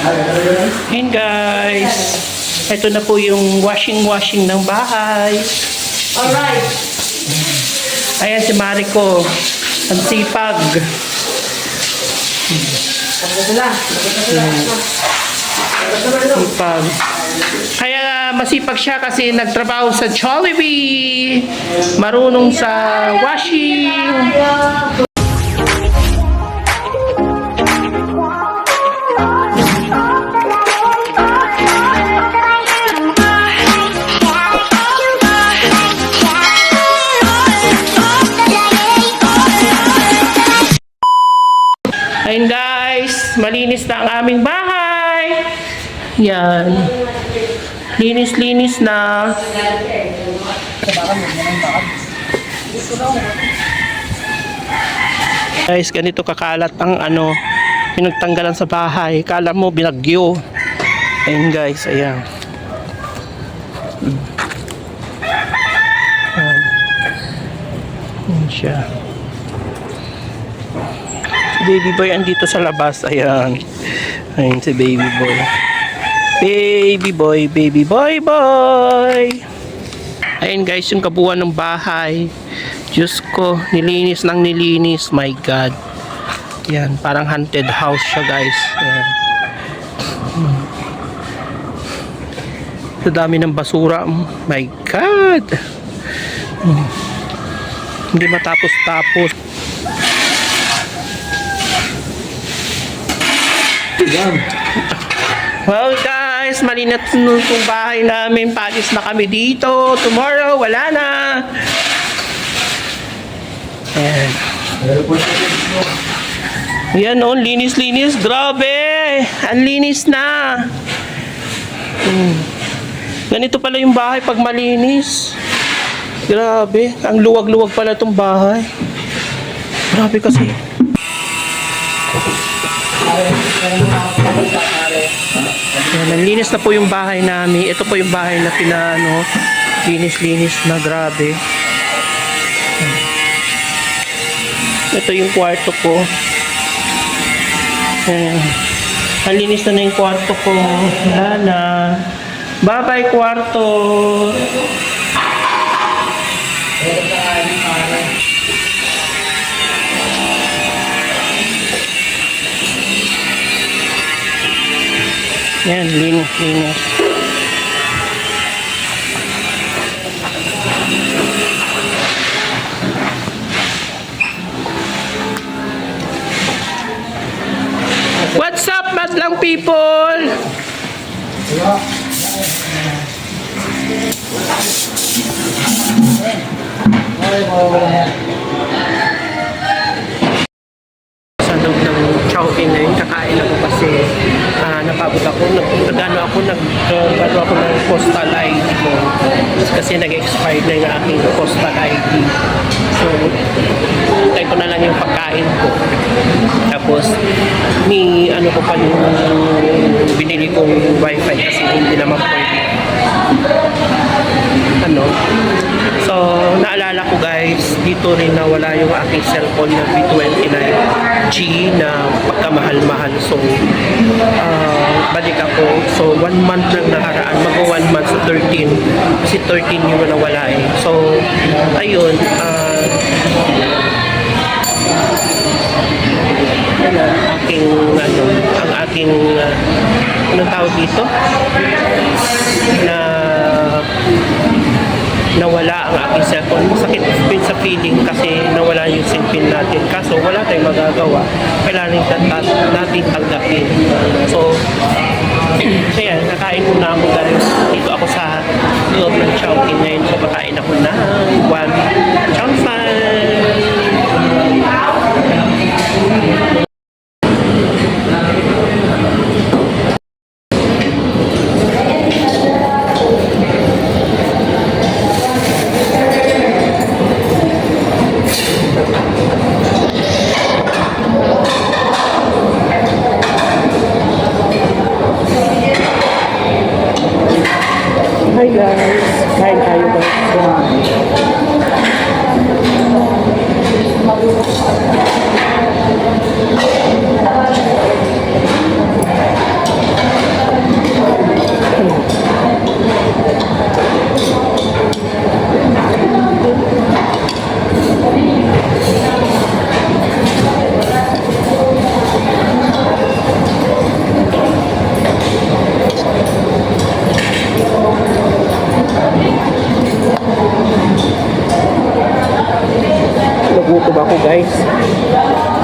Ayan guys. Ito na po yung washing-washing ng bahay. Alright. Ayan si Mariko. Ang sipag. Sipag. Kaya masipag siya kasi nagtrabaho sa Jollibee. Marunong sa washing. Malinis na ang aming bahay. Yan. Linis-linis na. Guys, ganito kakalat ang ano, pinagtanggalan sa bahay. Kala mo binagyo. Ayun guys, ayan. Ayan. Siya. Baby boy andito sa labas. Ayan. Ayan si baby boy. Baby boy, baby boy, boy. Ayan guys, yung kabuuan ng bahay. Diyos ko, nilinis ng nilinis. My God. Yan, parang haunted house siya guys. Ayan. Sa dami ng basura. My God. Hindi matapos-tapos. Well guys, malinat na itong bahay namin. Palis na kami dito. Tomorrow, wala na. Ayan. Ayan oh, linis-linis. Grabe! Ang linis na. Hmm. Ganito pala yung bahay pag malinis. Grabe. Ang luwag-luwag pala itong bahay. Grabe kasi. Yan, nanlinis na po yung bahay namin. Ito po yung bahay na pinano, linis-linis na grabe. Ito yung kwarto ko. Ayan. Ang linis na na yung kwarto ko. Wala na. Bye-bye kwarto. Yan, linis, linis. What's up, madlang people? sa loob ng Chowking na yun, kakain ako kasi ah, napagod ako. Nag, nagano ako, nag, nagano ako ng postal ID ko. Kasi nag-expired na yung aking postal ID. So, hintay ko na lang yung pagkain ko. Tapos, ni ano ko pa yung binili kong wifi kasi hindi naman pwede dito rin nawala yung aking cellphone na V29G na pagkamahal-mahal. So, uh, balik ako. So, one month lang nakaraan. Mag one month sa 13. Kasi 13 yung nawala eh. So, ayun. Uh, aking, ano, ang aking, uh, anong tawag dito? Na nawala ang aking cellphone. Masakit feeling kasi nawala yung SIM pin natin. Kaso wala tayong magagawa. Kailangan natin, tanggapin. So, kaya nakain ko na ako dahil Kain tayo ba? tobacco guys?